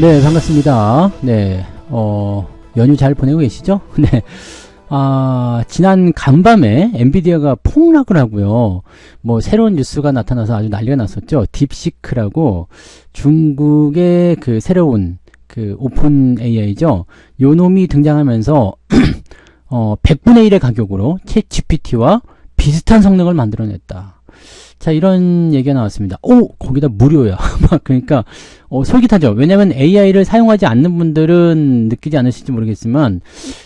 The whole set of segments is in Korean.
네, 반갑습니다. 네, 어, 연휴 잘 보내고 계시죠? 네. 아, 지난 간밤에 엔비디아가 폭락을 하고요. 뭐, 새로운 뉴스가 나타나서 아주 난리가 났었죠. 딥시크라고 중국의 그 새로운 그 오픈 AI죠. 요 놈이 등장하면서, 어, 100분의 1의 가격으로 챗 GPT와 비슷한 성능을 만들어냈다. 자, 이런 얘기가 나왔습니다. 오! 거기다 무료야. 막, 그러니까, 어, 솔깃하죠. 왜냐면 AI를 사용하지 않는 분들은 느끼지 않으실지 모르겠지만,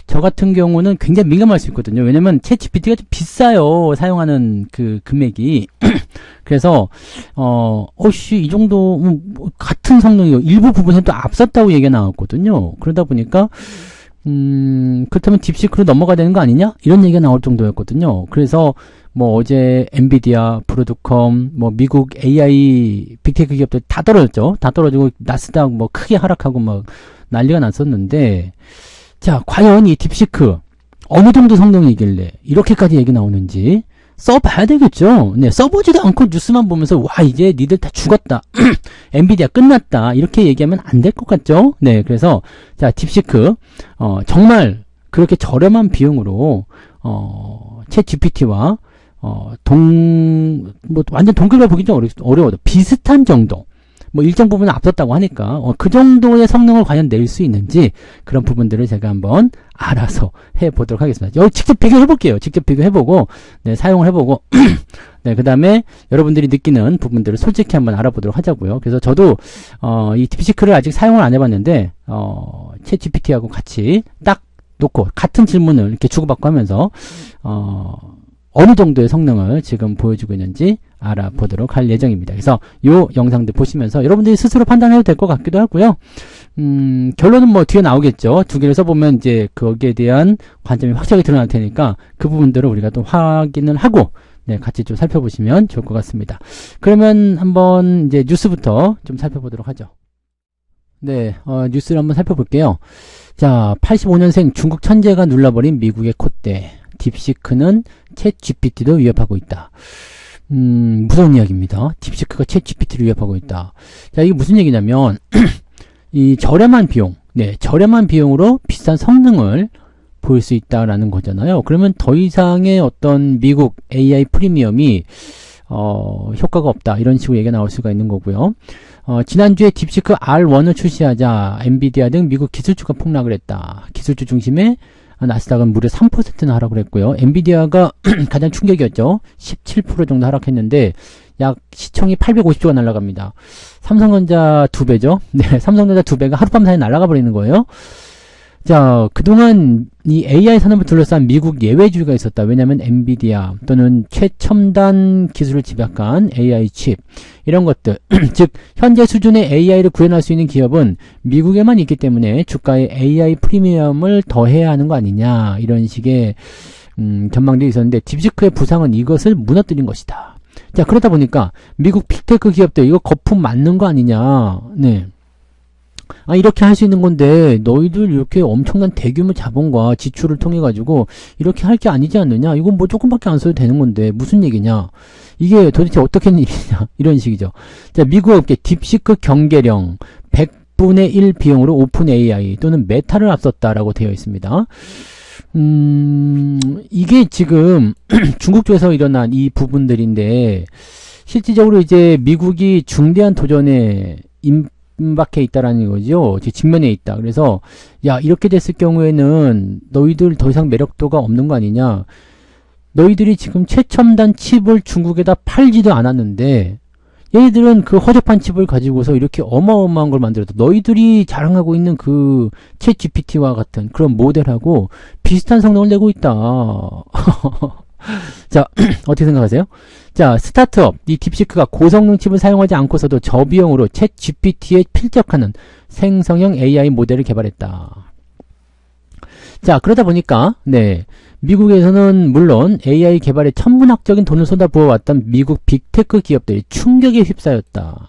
저 같은 경우는 굉장히 민감할 수 있거든요. 왜냐면 챗 GPT가 좀 비싸요. 사용하는 그 금액이. 그래서, 어, 어씨, 이 정도, 음, 뭐 같은 성능이요. 일부 부분에 또 앞섰다고 얘기가 나왔거든요. 그러다 보니까, 음, 그렇다면 딥시크로 넘어가야 되는 거 아니냐? 이런 얘기가 나올 정도였거든요. 그래서 뭐 어제 엔비디아, 브로드컴, 뭐 미국 AI 빅테크 기업들 다 떨어졌죠. 다 떨어지고 나스닥 뭐 크게 하락하고 막 난리가 났었는데 자, 과연 이 딥시크 어느 정도 성능이길래 이렇게까지 얘기 나오는지 써봐야 되겠죠. 네, 써보지도 않고 뉴스만 보면서 와 이제 니들 다 죽었다. 엔비디아 끝났다. 이렇게 얘기하면 안 될 것 같죠. 네, 그래서 자 딥시크 어, 정말 그렇게 저렴한 비용으로 어, 챗 GPT와 어, 동, 뭐, 완전 동급을 보기 좀 어려, 어려워도 비슷한 정도. 뭐, 일정 부분은 앞섰다고 하니까, 어, 그 정도의 성능을 과연 낼 수 있는지, 그런 부분들을 제가 한번 알아서 해보도록 하겠습니다. 여기 직접 비교해 볼게요. 직접 비교해 보고, 네, 사용을 해보고, 네, 그 다음에 여러분들이 느끼는 부분들을 솔직히 한번 알아보도록 하자고요. 그래서 저도, 어, 이 딥시크를 아직 사용을 안 해봤는데, 어, 챗 GPT하고 같이 딱 놓고, 같은 질문을 이렇게 주고받고 하면서, 어, 어느 정도의 성능을 지금 보여주고 있는지 알아보도록 할 예정입니다. 그래서 요 영상들 보시면서 여러분들이 스스로 판단해도 될 것 같기도 하고요. 음, 결론은 뭐 뒤에 나오겠죠. 두 개를 써보면 이제 거기에 대한 관점이 확실하게 드러날 테니까 그 부분들을 우리가 또 확인을 하고 네, 같이 좀 살펴보시면 좋을 것 같습니다. 그러면 한번 이제 뉴스부터 좀 살펴보도록 하죠. 네, 어, 뉴스를 한번 살펴볼게요. 자, 85년생 중국 천재가 눌러버린 미국의 콧대. 딥시크는 챗 GPT도 위협하고 있다. 음, 무서운 이야기입니다. 딥시크가 챗 GPT를 위협하고 있다. 자, 이게 무슨 얘기냐면, 이 저렴한 비용, 네, 저렴한 비용으로 비싼 성능을 보일 수 있다라는 거잖아요. 그러면 더 이상의 어떤 미국 AI 프리미엄이, 어, 효과가 없다. 이런 식으로 얘기가 나올 수가 있는 거고요. 어, 지난주에 딥시크 R1을 출시하자 엔비디아 등 미국 기술주가 폭락을 했다. 기술주 중심의 나스닥은 무려 3%나 하락을 했고요. 엔비디아가 가장 충격이었죠. 17% 정도 하락했는데 약 시청이 850조가 날아갑니다. 삼성전자 두 배죠. 네, 삼성전자 두 배가 하룻밤 사이에 날아가 버리는 거예요. 자, 그동안 이 AI 산업을 둘러싼 미국 예외주의가 있었다. 왜냐하면 엔비디아 또는 최첨단 기술을 집약한 AI 칩 이런 것들, 즉 현재 수준의 AI를 구현할 수 있는 기업은 미국에만 있기 때문에 주가에 AI 프리미엄을 더해야 하는 거 아니냐 이런 식의 음, 전망들이 있었는데 딥시크의 부상은 이것을 무너뜨린 것이다. 자, 그러다 보니까 미국 빅테크 기업들 이거 거품 맞는 거 아니냐. 네. 아, 이렇게 할 수 있는 건데, 너희들 이렇게 엄청난 대규모 자본과 지출을 통해 가지고, 이렇게 할 게 아니지 않느냐? 이건 뭐 조금밖에 안 써도 되는 건데, 무슨 얘기냐? 이게 도대체 어떻게 된 일이냐? 이런 식이죠. 자, 미국 업계 딥시크 경계령 100분의 1 비용으로 오픈 AI 또는 메타를 앞섰다라고 되어 있습니다. 음, 이게 지금 중국 쪽에서 일어난 이 부분들인데, 실질적으로 이제 미국이 중대한 도전에 임, 임박해 있다라는 거죠. 직면에 있다. 그래서 야 이렇게 됐을 경우에는 너희들 더 이상 매력도가 없는 거 아니냐. 너희들이 지금 최첨단 칩을 중국에다 팔지도 않았는데 얘들은 그 허접한 칩을 가지고서 이렇게 어마어마한 걸 만들어도 너희들이 자랑하고 있는 그 챗 GPT와 같은 그런 모델하고 비슷한 성능을 내고 있다. 자, 어떻게 생각하세요? 자, 스타트업, 이 딥시크가 고성능 칩을 사용하지 않고서도 저비용으로 챗 GPT에 필적하는 생성형 AI 모델을 개발했다. 자, 그러다 보니까, 네. 미국에서는 물론 AI 개발에 천문학적인 돈을 쏟아부어왔던 미국 빅테크 기업들이 충격에 휩싸였다.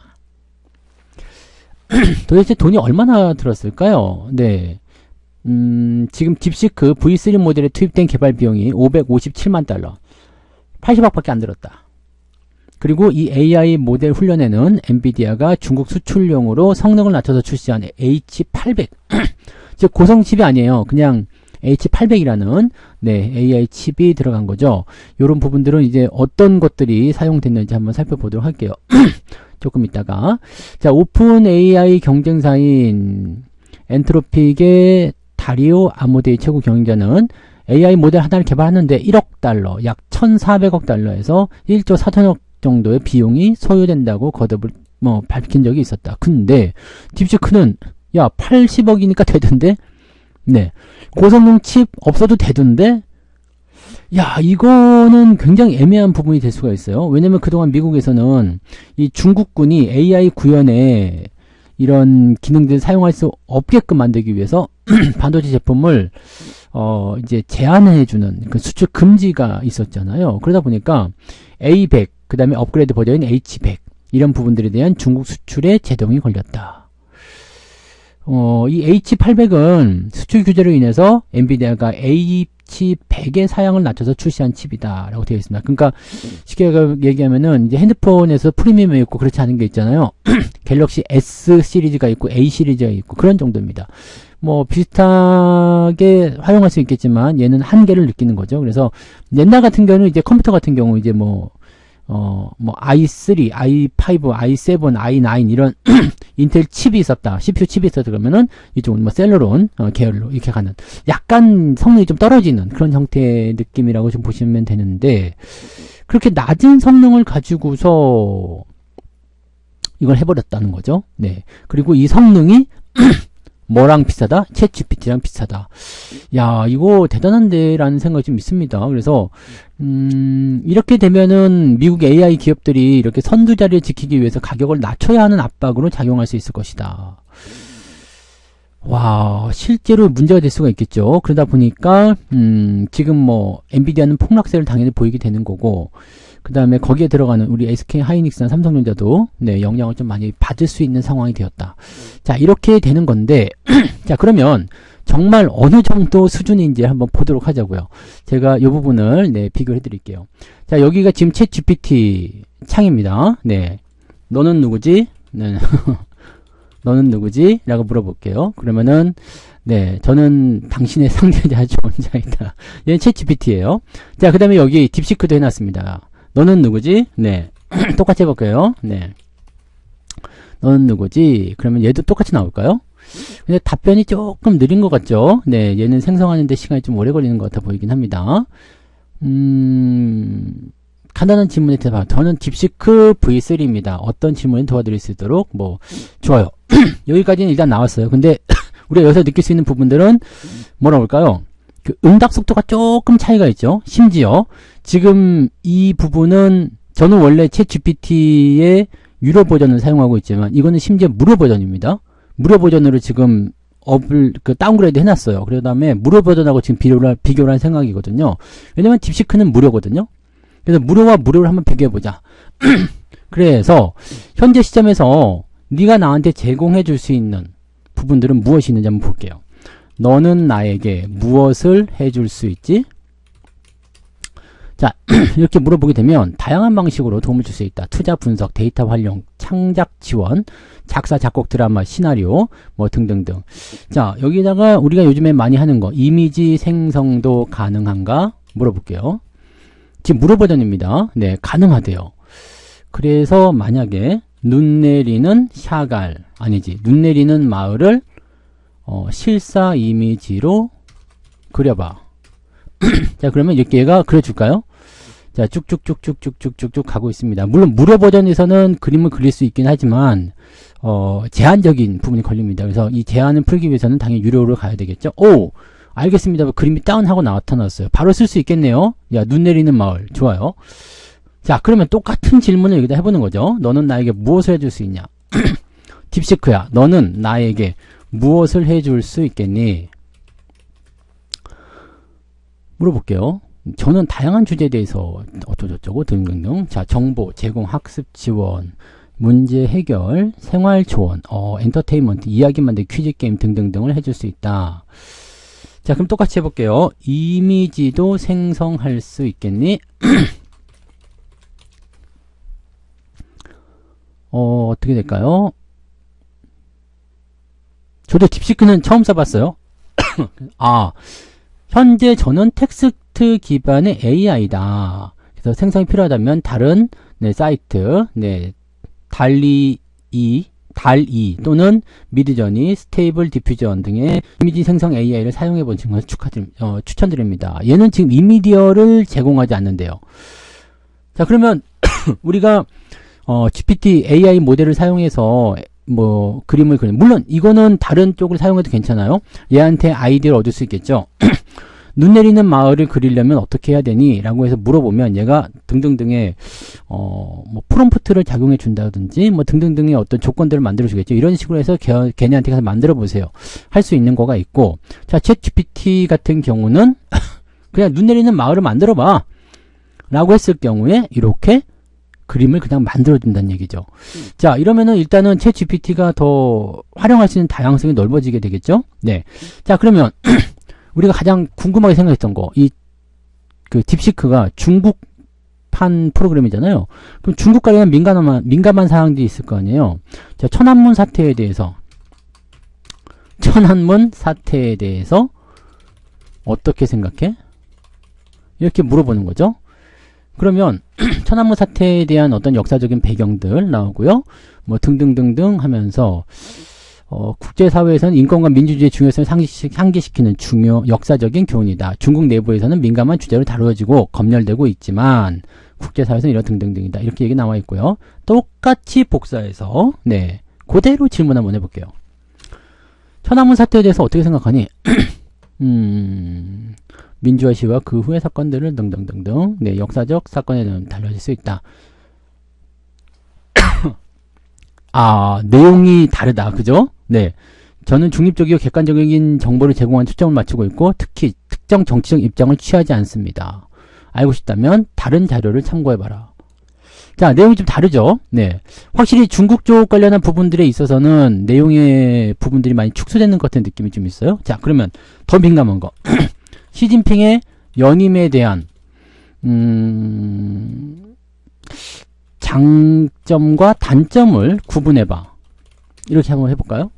도대체 돈이 얼마나 들었을까요? 네. 음, 지금 딥시크 V3 모델에 투입된 개발 비용이 557만 달러. 80억밖에 안 들었다. 그리고 이 AI 모델 훈련에는 엔비디아가 중국 수출용으로 성능을 낮춰서 출시한 H800 즉 고성 칩이 아니에요. 그냥 H800이라는 네, AI 칩이 들어간 거죠. 이런 부분들은 이제 어떤 것들이 사용됐는지 한번 살펴보도록 할게요. 조금 있다가 자 오픈 AI 경쟁사인 엔트로픽의 다리오 아모데이 최고 경영자는 AI 모델 하나를 개발하는데 1억 달러, 약 1,400억 달러에서 1조 4천억 정도의 비용이 소요된다고 거듭을 뭐 밝힌 적이 있었다. 근데 딥시크는 야 80억이니까 되던데, 네 고성능 칩 없어도 되던데, 야 이거는 굉장히 애매한 부분이 될 수가 있어요. 왜냐면 그동안 미국에서는 이 중국군이 AI 구현에 이런 기능들을 사용할 수 없게끔 만들기 위해서 반도체 제품을 어 이제 제한해 주는 그 수출 금지가 있었잖아요. 그러다 보니까 A100 그다음에 업그레이드 버전인 H100 이런 부분들에 대한 중국 수출에 제동이 걸렸다. 어, 이 H800은 수출 규제로 인해서 엔비디아가 H100의 사양을 낮춰서 출시한 칩이다 라고 되어 있습니다. 그러니까 쉽게 얘기하면은 이제 핸드폰에서 프리미엄이 있고 그렇지 않은 게 있잖아요. 갤럭시 S 시리즈가 있고 A 시리즈가 있고 그런 정도입니다. 뭐 비슷하게 활용할 수 있겠지만 얘는 한계를 느끼는 거죠. 그래서 옛날 같은 경우는 이제 컴퓨터 같은 경우 이제 뭐 어, 뭐, i3, i5, i7, i9 이런 인텔 칩이 있었다. CPU 칩이 있었다. 그러면은 이쪽은 뭐 셀러론 어, 계열로 이렇게 가는 약간 성능이 좀 떨어지는 그런 형태의 느낌이라고 좀 보시면 되는데 그렇게 낮은 성능을 가지고서 이걸 해버렸다는 거죠. 네. 그리고 이 성능이 뭐랑 비슷하다? 챗 GPT랑 비슷하다. 야, 이거 대단한데, 라는 생각이 좀 있습니다. 그래서, 음, 이렇게 되면은 미국 AI 기업들이 이렇게 선두 자리를 지키기 위해서 가격을 낮춰야 하는 압박으로 작용할 수 있을 것이다. 와, 실제로 문제가 될 수가 있겠죠. 그러다 보니까, 음, 지금 뭐, 엔비디아는 폭락세를 당연히 보이게 되는 거고, 그 다음에 거기에 들어가는 우리 SK 하이닉스나 삼성전자도 네, 영향을 좀 많이 받을 수 있는 상황이 되었다. 자, 이렇게 되는 건데, 자, 그러면 정말 어느 정도 수준인지 한번 보도록 하자고요. 제가 이 부분을 네, 비교해 드릴게요. 자, 여기가 지금 챗 GPT 창입니다. 네. 너는 누구지? 네. 너는 누구지? 라고 물어볼게요. 그러면은, 네, 저는 당신의 상대자 존자이다. 얘는 챗 GPT예요. 자, 그 다음에 여기 딥시크도 해놨습니다. 너는 누구지? 네. 똑같이 해볼게요. 네. 너는 누구지? 그러면 얘도 똑같이 나올까요? 근데 답변이 조금 느린 것 같죠? 네, 얘는 생성하는데 시간이 좀 오래 걸리는 것 같아 보이긴 합니다. 음, 간단한 질문에 대답. 저는 딥시크 V3입니다. 어떤 질문을 도와드릴 수 있도록, 뭐, 좋아요. 여기까지는 일단 나왔어요. 근데, 우리가 여기서 느낄 수 있는 부분들은, 뭐라 볼까요? 그 응답 속도가 조금 차이가 있죠. 심지어 지금 이 부분은 저는 원래 챗 GPT의 유료 버전을 사용하고 있지만 이거는 심지어 무료 버전입니다. 무료 버전으로 지금 업을 그 다운그레이드 해놨어요. 그 다음에 무료 버전하고 지금 비교를 비교를 할 생각이거든요. 왜냐면 딥시크는 무료거든요. 그래서 무료와 무료를 한번 비교해보자. 그래서 현재 시점에서 네가 나한테 제공해 줄 수 있는 부분들은 무엇이 있는지 한번 볼게요. 너는 나에게 무엇을 해줄 수 있지? 자, 이렇게 물어보게 되면 다양한 방식으로 도움을 줄 수 있다. 투자 분석, 데이터 활용, 창작 지원, 작사, 작곡, 드라마, 시나리오, 뭐 등등등. 자, 여기다가 우리가 요즘에 많이 하는 거, 이미지 생성도 가능한가? 물어볼게요. 지금 물어 버전입니다. 네, 가능하대요. 그래서 만약에 눈 내리는 샤갈, 아니지, 눈 내리는 마을을 어, 실사 이미지로 그려봐. 자, 그러면 이렇게 얘가 그려줄까요? 자, 쭉쭉쭉쭉쭉쭉쭉 가고 있습니다. 물론 무료 버전에서는 그림을 그릴 수 있긴 하지만 어, 제한적인 부분이 걸립니다. 그래서 이 제한을 풀기 위해서는 당연히 유료로 가야 되겠죠. 오, 알겠습니다. 그림이 다운하고 나타났어요. 바로 쓸 수 있겠네요. 야, 눈 내리는 마을. 좋아요. 자, 그러면 똑같은 질문을 여기다 해보는 거죠. 너는 나에게 무엇을 해줄 수 있냐? 딥시크야, 너는 나에게 무엇을 해줄 수 있겠니? 물어볼게요. 저는 다양한 주제에 대해서 어쩌고저쩌고 등등등. 자, 정보, 제공, 학습 지원, 문제 해결, 생활 조언, 어, 엔터테인먼트, 이야기 만들기, 퀴즈 게임 등등등을 해줄 수 있다. 자, 그럼 똑같이 해볼게요. 이미지도 생성할 수 있겠니? 어, 어떻게 될까요? 저도 딥시크는 처음 써봤어요. 아, 현재 저는 텍스트 기반의 AI다. 그래서 생성이 필요하다면 다른 네, 사이트, 네, 달리 2, 달2 또는 미드저니, 스테이블 디퓨전 등의 이미지 생성 AI를 사용해 본 것을 어, 추천드립니다. 얘는 지금 이미디어를 제공하지 않는데요. 자, 그러면 우리가 어, GPT AI 모델을 사용해서 뭐 그림을 그리 물론 이거는 다른 쪽을 사용해도 괜찮아요. 얘한테 아이디어를 얻을 수 있겠죠. 눈 내리는 마을을 그리려면 어떻게 해야 되니? 라고 해서 물어보면 얘가 등등등의 어, 뭐 프롬프트를 작용해 준다든지 뭐 등등등의 어떤 조건들을 만들어 주겠죠. 이런 식으로 해서 걔, 걔네한테 가서 만들어 보세요. 할 수 있는 거가 있고 자, 챗 GPT 같은 경우는 그냥 눈 내리는 마을을 만들어 봐. 라고 했을 경우에 이렇게 그림을 그냥 만들어 준다는 얘기죠. 자, 이러면은 일단은 챗 GPT가 더 활용할 수 있는 다양성이 넓어지게 되겠죠? 네. 자, 그러면 우리가 가장 궁금하게 생각했던 거, 이 그 딥시크가 중국판 프로그램이잖아요. 그럼 중국 관련한 민감한 민감한 사항들이 있을 거 아니에요. 자, 천안문 사태에 대해서 천안문 사태에 대해서 어떻게 생각해? 이렇게 물어보는 거죠. 그러면 천안문 사태에 대한 어떤 역사적인 배경들 나오고요. 뭐 등등등등 하면서 어, 국제사회에서는 인권과 민주주의의 중요성을 상기시, 상기시키는 중요 역사적인 교훈이다. 중국 내부에서는 민감한 주제로 다루어지고 검열되고 있지만 국제사회에서는 이런 등등등이다. 이렇게 얘기 나와 있고요. 똑같이 복사해서 네 그대로 질문 한번 해볼게요. 천안문 사태에 대해서 어떻게 생각하니? 음, 민주화 시와 그 후의 사건들을 등등등등 네 역사적 사건에 대한 달려질 수 있다. 아 내용이 다르다 그죠? 네 저는 중립적이고 객관적인 정보를 제공한 초점을 맞추고 있고 특히 특정 정치적 입장을 취하지 않습니다. 알고 싶다면 다른 자료를 참고해봐라. 자 내용이 좀 다르죠? 네 확실히 중국 쪽 관련한 부분들에 있어서는 내용의 부분들이 많이 축소되는 것 같은 느낌이 좀 있어요. 자 그러면 더 민감한 거 시진핑의 연임에 대한 음, 장점과 단점을 구분해봐. 이렇게 한번 해볼까요?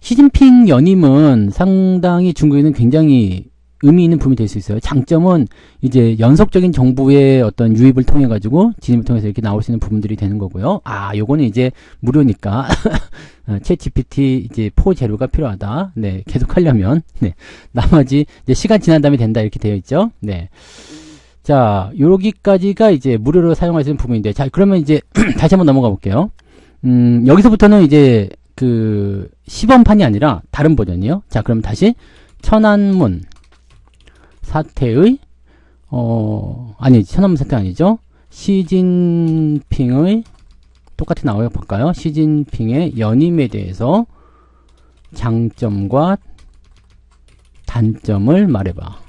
시진핑 연임은 상당히 중국에는 굉장히 의미 있는 부분이 될 수 있어요. 장점은 이제 연속적인 정부의 어떤 유입을 통해 가지고 진입을 통해서 이렇게 나올 수 있는 부분들이 되는 거고요. 아, 요거는 이제 무료니까 챗 GPT 이제 포 재료가 필요하다. 네, 계속 하려면 네. 나머지 이제 시간 지난 다음에 된다 이렇게 되어 있죠. 네. 자, 여기까지가 이제 무료로 사용할 수 있는 부분인데 자, 그러면 이제 다시 한번 넘어가 볼게요. 음, 여기서부터는 이제 그 시범판이 아니라 다른 버전이요. 자, 그럼 다시 천안문 사태의 어 아니 천안문 사태 아니죠? 시진핑의 똑같이 나와요 볼까요? 시진핑의 연임에 대해서 장점과 단점을 말해봐.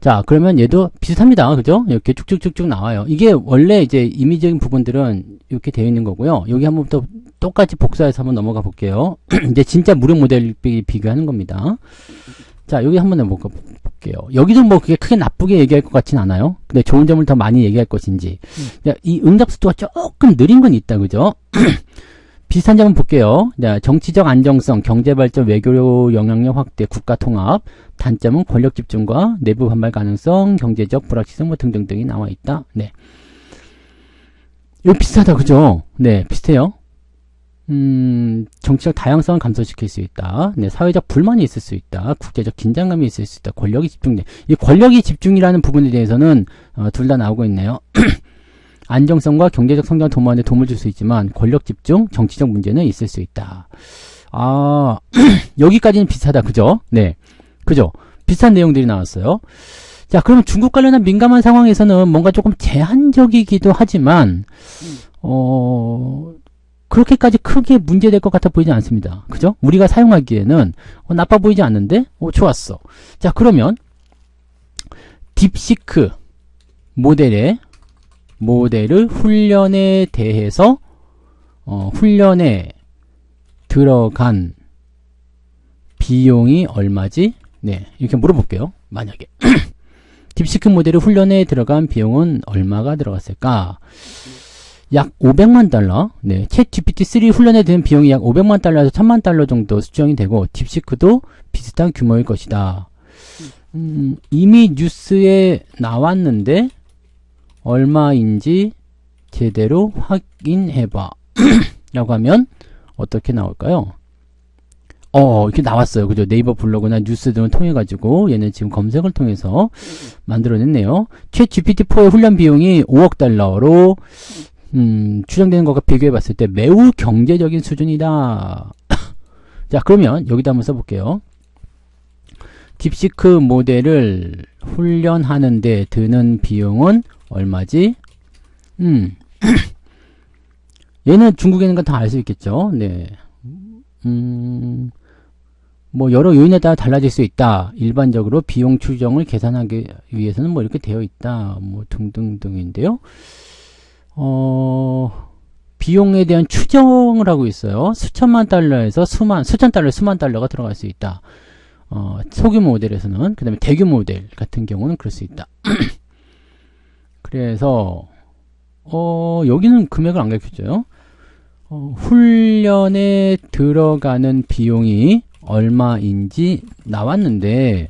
자 그러면 얘도 비슷합니다. 그죠? 이렇게 쭉쭉쭉쭉 나와요. 이게 원래 이제 임의적인 부분들은 이렇게 되어 있는 거고요. 여기 한번 또 똑같이 복사해서 한번 넘어가 볼게요. 이제 진짜 무료 모델 비교하는 겁니다 자, 여기 한번 볼게요. 여기도 뭐 그게 크게 나쁘게 얘기할 것 같진 않아요. 근데 좋은 점을 더 많이 얘기할 것인지. 음. 자, 이 응답 속도가 조금 느린 건 있다, 그죠? 비슷한 점은 볼게요. 자, 정치적 안정성, 경제 발전, 외교 영향력 확대, 국가 통합. 단점은 권력 집중과 내부 반발 가능성, 경제적 불확실성 뭐 등등등이 나와 있다. 네. 이거 비슷하다, 그죠? 네, 비슷해요. 음, 정치적 다양성을 감소시킬 수 있다. 네, 사회적 불만이 있을 수 있다. 국제적 긴장감이 있을 수 있다. 권력이 집중돼. 이 권력이 집중이라는 부분에 대해서는 어, 둘 다 나오고 있네요. 안정성과 경제적 성장을 도모하는 데 도움을 줄 수 있지만 권력 집중, 정치적 문제는 있을 수 있다. 아, 여기까지는 비슷하다. 그죠? 네. 그죠? 비슷한 내용들이 나왔어요. 자, 그러면 중국 관련한 민감한 상황에서는 뭔가 조금 제한적이기도 하지만, 어, 그렇게까지 크게 문제될 것 같아 보이지 않습니다. 그죠? 우리가 사용하기에는 어, 나빠 보이지 않는데? 어, 좋았어. 자, 그러면 딥시크 모델의 모델을 훈련에 대해서 어, 훈련에 들어간 비용이 얼마지? 네, 이렇게 물어볼게요. 만약에 딥시크 모델을 훈련에 들어간 비용은 얼마가 들어갔을까? 약 500만 달러, 네, 챗 GPT-3 훈련에 드는 비용이 약 500만 달러에서 1000만 달러 정도 수정이 되고, 딥시크도 비슷한 규모일 것이다. 음, 이미 뉴스에 나왔는데, 얼마인지 제대로 확인해봐. 라고 하면, 어떻게 나올까요? 어, 이렇게 나왔어요. 그죠? 네이버 블로그나 뉴스 등을 통해 가지고, 얘는 지금 검색을 통해서 만들어냈네요. 최 GPT-4의 훈련 비용이 5억 달러로, 음, 추정되는 것과 비교해 봤을 때 매우 경제적인 수준이다. 자, 그러면 여기다 한번 써볼게요. 딥시크 모델을 훈련하는데 드는 비용은 얼마지? 음. 얘는 중국에 있는 건 다 알 수 있겠죠. 네. 음, 뭐 여러 요인에 따라 달라질 수 있다. 일반적으로 비용 추정을 계산하기 위해서는 뭐 이렇게 되어 있다. 뭐 등등등인데요. 어, 비용에 대한 추정을 하고 있어요. 수천만 달러에서 수만, 수천 달러, 수만 달러가 들어갈 수 있다. 어, 소규모 모델에서는, 그 다음에 대규모 모델 같은 경우는 그럴 수 있다. 그래서, 어, 여기는 금액을 안 가르쳐 줘요. 어, 훈련에 들어가는 비용이 얼마인지 나왔는데,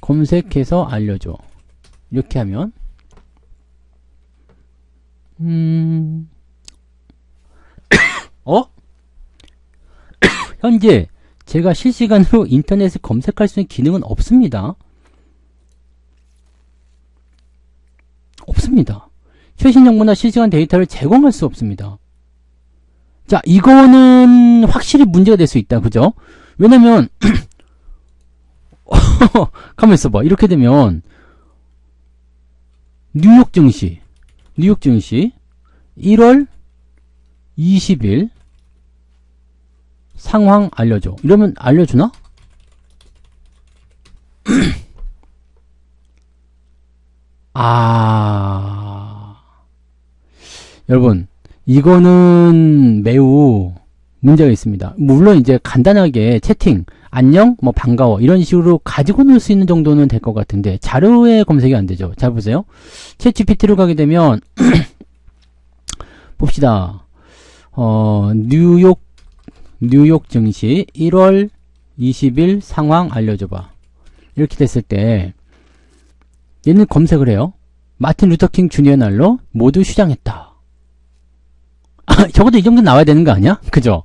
검색해서 알려줘. 이렇게 하면, 음, 어? 현재 제가 실시간으로 인터넷에 검색할 수 있는 기능은 없습니다. 없습니다. 최신 정보나 실시간 데이터를 제공할 수 없습니다. 자, 이거는 확실히 문제가 될 수 있다. 그죠? 왜냐면, 가만 있어봐. 이렇게 되면, 뉴욕 증시, 뉴욕 증시 1월 20일 상황 알려줘. 이러면 알려주나? 아, 여러분, 이거는 매우 문제가 있습니다. 물론 이제 간단하게 채팅, 안녕, 뭐 반가워 이런 식으로 가지고 놀 수 있는 정도는 될 것 같은데 자료에 검색이 안 되죠. 잘 보세요. 챗 GPT로 가게 되면 봅시다. 어, 뉴욕 뉴욕 증시 1월 20일 상황 알려줘봐. 이렇게 됐을 때 얘는 검색을 해요. 마틴 루터킹 주니어 날로 모두 휴장했다. 적어도 이 정도 나와야 되는 거 아니야? 그죠?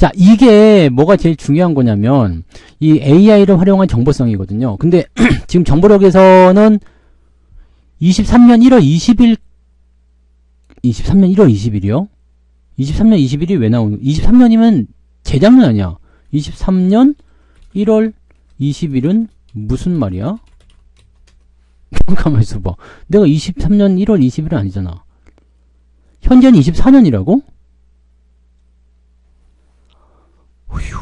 자, 이게 뭐가 제일 중요한 거냐면, 이 AI를 활용한 정보성이거든요. 근데, 지금 정보력에서는 23년 1월 20일, 23년 1월 20일이요? 23년 20일이 왜 나오는, 23년이면 재작년 아니야? 23년 1월 20일은 무슨 말이야? 가만히 있어봐. 내가 23년 1월 20일은 아니잖아. 현재는 24년이라고? 휴.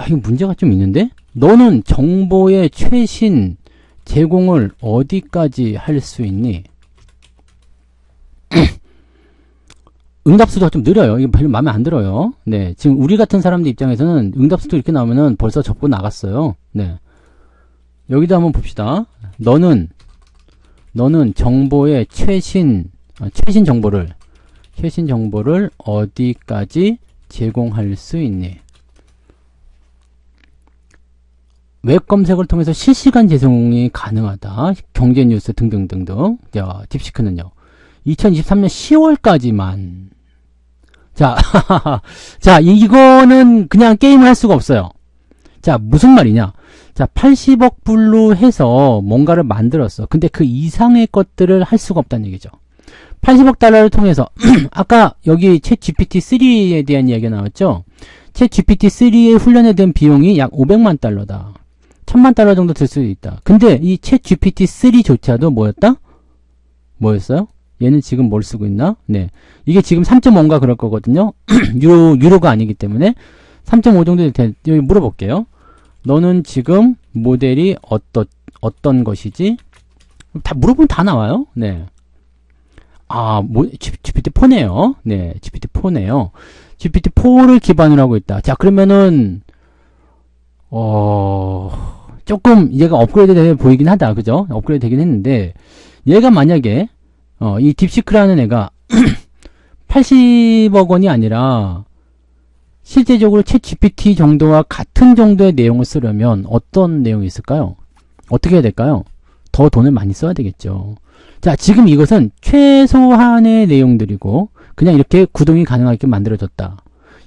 야, 이거 문제가 좀 있는데? 너는 정보의 최신 제공을 어디까지 할 수 있니? 응답수가 좀 느려요. 이거 별로 마음에 안 들어요. 네. 지금 우리 같은 사람들 입장에서는 응답수도 이렇게 나오면은 벌써 접고 나갔어요. 네. 여기도 한번 봅시다. 너는, 너는 정보의 최신, 어, 최신 정보를, 최신 정보를 어디까지 제공할 수 있니? 웹 검색을 통해서 실시간 제공이 가능하다. 경제 뉴스 등등등등. 자, 딥시크는요. 2023년 10월까지만. 자, 자, 이거는 그냥 게임을 할 수가 없어요. 자, 무슨 말이냐? 자, 80억 불로 해서 뭔가를 만들었어. 근데 그 이상의 것들을 할 수가 없다는 얘기죠. 80억 달러를 통해서 아까 여기 챗 GPT-3에 대한 이야기가 나왔죠. 챗 GPT-3의 훈련에 든 비용이 약 500만 달러다. 1000만 달러 정도 들 수도 있다. 근데 이 챗 GPT-3조차도 뭐였다? 뭐였어요? 얘는 지금 뭘 쓰고 있나? 네. 이게 지금 3.5인가 그럴 거거든요. 유로, 유로가 아니기 때문에 3.5 정도 될 여기 물어볼게요. 너는 지금 모델이 어떠, 어떤 것이지? 다 물어보면 다 나와요. 네. 아, 뭐, GPT-4네요. 네, GPT-4네요. GPT-4를 기반으로 하고 있다. 자, 그러면은, 어, 조금 얘가 업그레이드 돼 보이긴 하다. 그죠? 업그레이드 되긴 했는데, 얘가 만약에, 어, 이 딥시크라는 애가 80억 원이 아니라 실제적으로 챗 GPT 정도와 같은 정도의 내용을 쓰려면 어떤 내용이 있을까요? 어떻게 해야 될까요? 더 돈을 많이 써야 되겠죠. 자, 지금 이것은 최소한의 내용들이고 그냥 이렇게 구동이 가능하게 만들어졌다.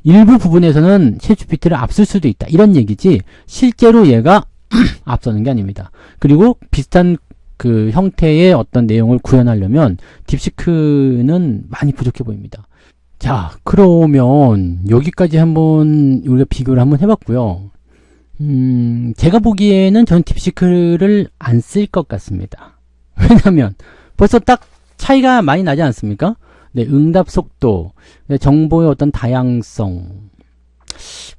일부 부분에서는 챗 GPT를 앞설 수도 있다. 이런 얘기지 실제로 얘가 앞서는 게 아닙니다. 그리고 비슷한 그 형태의 어떤 내용을 구현하려면 딥시크는 많이 부족해 보입니다. 자, 그러면 여기까지 한번 우리가 비교를 한번 해봤고요. 음, 제가 보기에는 저는 딥시크를 안 쓸 것 같습니다. 왜냐면 벌써 딱 차이가 많이 나지 않습니까? 네, 응답 속도, 네, 정보의 어떤 다양성.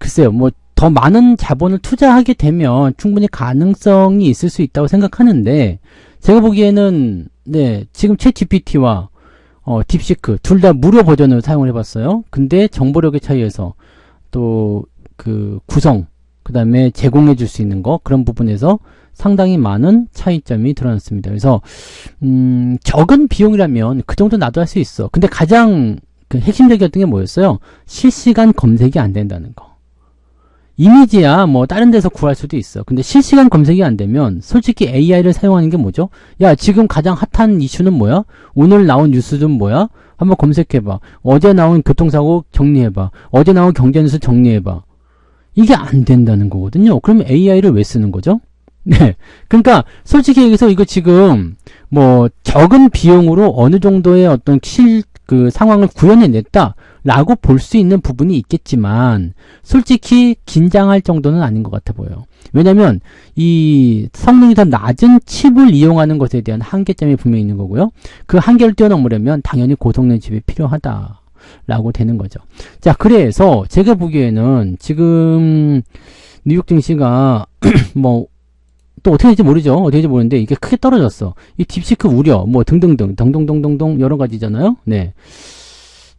글쎄요, 뭐, 더 많은 자본을 투자하게 되면 충분히 가능성이 있을 수 있다고 생각하는데, 제가 보기에는, 네, 지금 챗 GPT와 어, 딥시크 둘 다 무료 버전을 사용을 해봤어요. 근데 정보력의 차이에서 또 그 구성, 그 다음에 제공해 줄 수 있는 거 그런 부분에서 상당히 많은 차이점이 드러났습니다. 그래서 음, 적은 비용이라면 그 정도 나도 할 수 있어. 근데 가장 그 핵심적이었던 게 뭐였어요? 실시간 검색이 안 된다는 거. 이미지야 뭐 다른 데서 구할 수도 있어. 근데 실시간 검색이 안 되면 솔직히 AI를 사용하는 게 뭐죠? 야 지금 가장 핫한 이슈는 뭐야? 오늘 나온 뉴스는 뭐야? 한번 검색해봐. 어제 나온 교통사고 정리해봐. 어제 나온 경제뉴스 정리해봐. 이게 안 된다는 거거든요. 그러면 AI를 왜 쓰는 거죠? 네. 그러니까 솔직히 얘기해서 이거 지금 뭐 적은 비용으로 어느 정도의 어떤 실 그 상황을 구현해 냈다라고 볼 수 있는 부분이 있겠지만 솔직히 긴장할 정도는 아닌 것 같아 보여요. 왜냐하면 이 성능이 더 낮은 칩을 이용하는 것에 대한 한계점이 분명히 있는 거고요. 그 한계를 뛰어넘으려면 당연히 고성능 칩이 필요하다. 라고 되는 거죠. 자, 그래서 제가 보기에는 지금 뉴욕 증시가 뭐 또 어떻게 될지 모르죠. 어떻게 될지 모르는데 이게 크게 떨어졌어. 이 딥시크 우려 뭐 등등등 등등등등등 여러 가지잖아요. 네.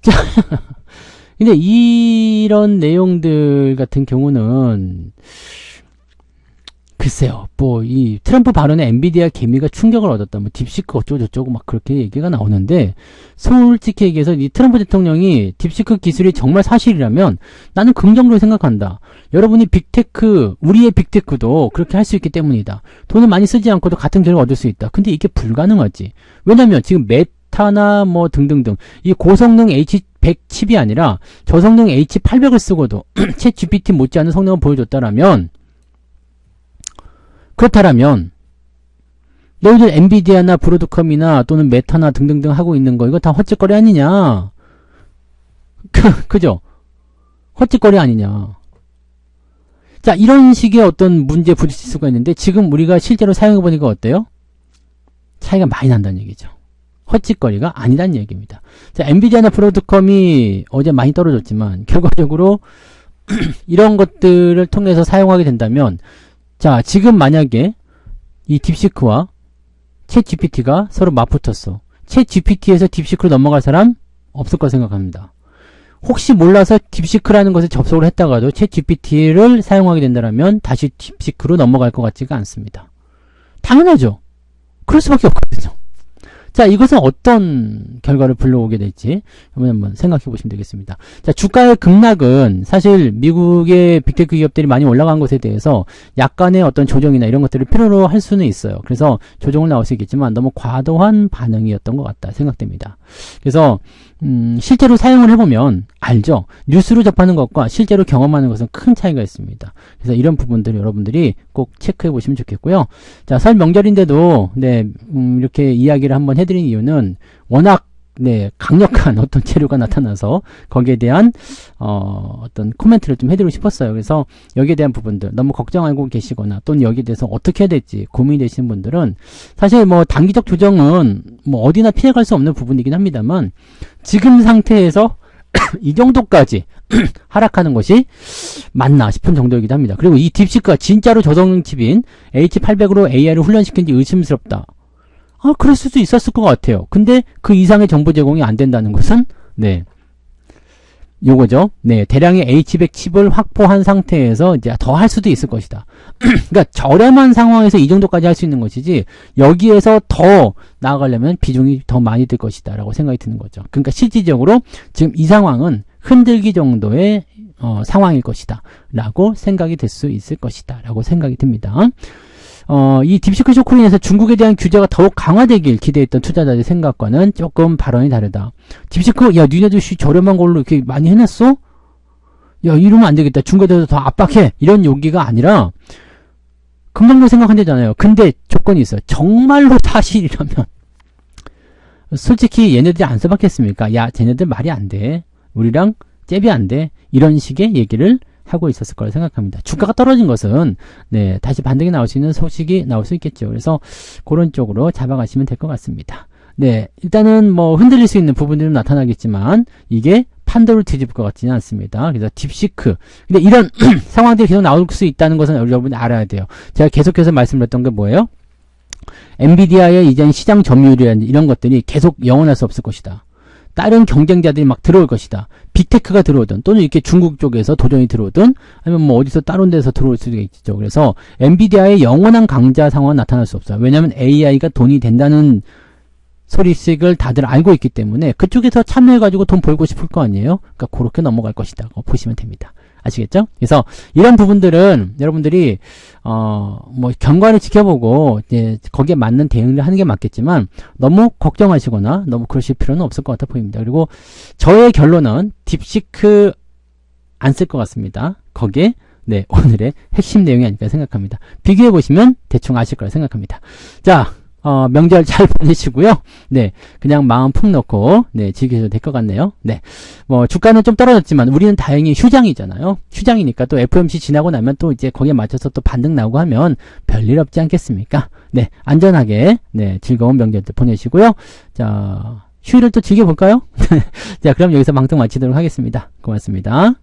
자, 근데 이런 내용들 같은 경우는 글쎄요, 뭐, 이 트럼프 발언에 엔비디아 개미가 충격을 얻었다, 뭐, 딥시크 어쩌고저쩌고 막 그렇게 얘기가 나오는데, 솔직히 얘기해서 이 트럼프 대통령이 딥시크 기술이 정말 사실이라면 나는 긍정적으로 생각한다. 여러분이 빅테크, 우리의 빅테크도 그렇게 할 수 있기 때문이다. 돈을 많이 쓰지 않고도 같은 결과 얻을 수 있다. 근데 이게 불가능하지. 왜냐면 지금 메타나 뭐 등등등, 이 고성능 H100 칩이 아니라 저성능 H800을 쓰고도 챗 GPT 못지않은 성능을 보여줬다라면, 그렇다면 너희들 엔비디아나 브로드컴이나 또는 메타나 등등등 하고 있는 거 이거 다 헛짓거리 아니냐? 그, 그죠? 헛짓거리 아니냐? 자, 이런 식의 어떤 문제 부딪힐 수가 있는데 지금 우리가 실제로 사용해 보니까 어때요? 차이가 많이 난다는 얘기죠. 헛짓거리가 아니다는 얘기입니다. 자, 엔비디아나 브로드컴이 어제 많이 떨어졌지만 결과적으로 이런 것들을 통해서 사용하게 된다면 자, 지금 만약에 이 딥시크와 챗 GPT가 서로 맞붙었어. 챗 GPT에서 딥시크로 넘어갈 사람 없을 거 생각합니다. 혹시 몰라서 딥시크라는 것에 접속을 했다가도 챗 GPT를 사용하게 된다면 다시 딥시크로 넘어갈 것 같지가 않습니다. 당연하죠. 그럴 수밖에 없거든요. 자, 이것은 어떤 결과를 불러오게 될지 한번 생각해 보시면 되겠습니다. 자, 주가의 급락은 사실 미국의 빅테크 기업들이 많이 올라간 것에 대해서 약간의 어떤 조정이나 이런 것들을 필요로 할 수는 있어요. 그래서 조정을 나올 수 있겠지만 너무 과도한 반응이었던 것 같다 생각됩니다. 그래서 음, 실제로 사용을 해보면 알죠. 뉴스로 접하는 것과 실제로 경험하는 것은 큰 차이가 있습니다. 그래서 이런 부분들 여러분들이 꼭 체크해 보시면 좋겠고요. 자, 설 명절인데도 네, 음, 이렇게 이야기를 한번 해드린 이유는 워낙 네, 강력한 어떤 재료가 나타나서 거기에 대한 어, 어떤 코멘트를 좀 해드리고 싶었어요. 그래서 여기에 대한 부분들 너무 걱정하고 계시거나 또는 여기에 대해서 어떻게 해야 될지 고민이 되시는 분들은 사실 뭐 단기적 조정은 뭐 어디나 피해갈 수 없는 부분이긴 합니다만 지금 상태에서 이 정도까지 하락하는 것이 맞나 싶은 정도이기도 합니다. 그리고 이 딥시크가 진짜로 저성능 칩인 H800으로 AI를 훈련시킨지 의심스럽다. 아, 그럴 수도 있었을 것 같아요. 근데 그 이상의 정보 제공이 안 된다는 것은, 네. 요거죠. 네. 대량의 H100 칩을 확보한 상태에서 이제 더 할 수도 있을 것이다. 그러니까 저렴한 상황에서 이 정도까지 할 수 있는 것이지, 여기에서 더, 나아가려면 비중이 더 많이 들 것이다 라고 생각이 드는 거죠. 그러니까 실질적으로 지금 이 상황은 흔들기 정도의 어, 상황일 것이다 라고 생각이 될 수 있을 것이다 라고 생각이 듭니다. 어, 이 딥시크 쇼크로 인해서 중국에 대한 규제가 더욱 강화되길 기대했던 투자자들의 생각과는 조금 발언이 다르다. 딥시크, 야, 니네들 씨 저렴한 걸로 이렇게 많이 해놨어? 야, 이러면 안 되겠다. 중국에 대해서 더 압박해. 이런 요기가 아니라, 긍정적으로 생각한대잖아요. 근데 조건이 있어요. 정말로 사실이라면. 솔직히 얘네들이 안 써봤겠습니까? 야, 쟤네들 말이 안 돼. 우리랑 잽이 안 돼. 이런 식의 얘기를 하고 있었을 거라 생각합니다. 주가가 떨어진 것은 네 다시 반등이 나올 수 있는 소식이 나올 수 있겠죠. 그래서 그런 쪽으로 잡아가시면 될 것 같습니다. 네 일단은 뭐 흔들릴 수 있는 부분들은 나타나겠지만 이게 판도를 뒤집을 것 같지는 않습니다. 그래서 딥시크 근데 이런 상황들이 계속 나올 수 있다는 것은 여러분이 알아야 돼요. 제가 계속해서 말씀드렸던 게 뭐예요? 엔비디아의 이전 시장 점유율이라든지 이런 것들이 계속 영원할 수 없을 것이다. 다른 경쟁자들이 막 들어올 것이다. 빅테크가 들어오든 또는 이렇게 중국 쪽에서 도전이 들어오든 아니면 뭐 어디서 다른 데서 들어올 수도 있죠. 그래서 엔비디아의 영원한 강자 상황은 나타날 수 없어요. 왜냐하면 AI가 돈이 된다는 소리식을 다들 알고 있기 때문에 그쪽에서 참여해가지고 돈 벌고 싶을 거 아니에요? 그러니까 그렇게 넘어갈 것이다. 보시면 됩니다. 아시겠죠? 그래서 이런 부분들은 여러분들이 어 뭐 경과를 지켜보고 이제 거기에 맞는 대응을 하는 게 맞겠지만 너무 걱정하시거나 너무 그러실 필요는 없을 것 같아 보입니다. 그리고 저의 결론은 딥시크 안 쓸 것 같습니다. 거기에 네 오늘의 핵심 내용이 아닐까 생각합니다. 비교해 보시면 대충 아실 거라 생각합니다. 자. 어, 명절 잘 보내시고요. 네, 그냥 마음 푹 넣고, 네, 즐기셔도 될 것 같네요. 네, 뭐, 주가는 좀 떨어졌지만, 우리는 다행히 휴장이잖아요. 휴장이니까 또 FOMC 지나고 나면 또 이제 거기에 맞춰서 또 반등 나오고 하면 별일 없지 않겠습니까? 네, 안전하게, 네, 즐거운 명절들 보내시고요. 자, 휴일을 또 즐겨볼까요? 자, 그럼 여기서 방송 마치도록 하겠습니다. 고맙습니다.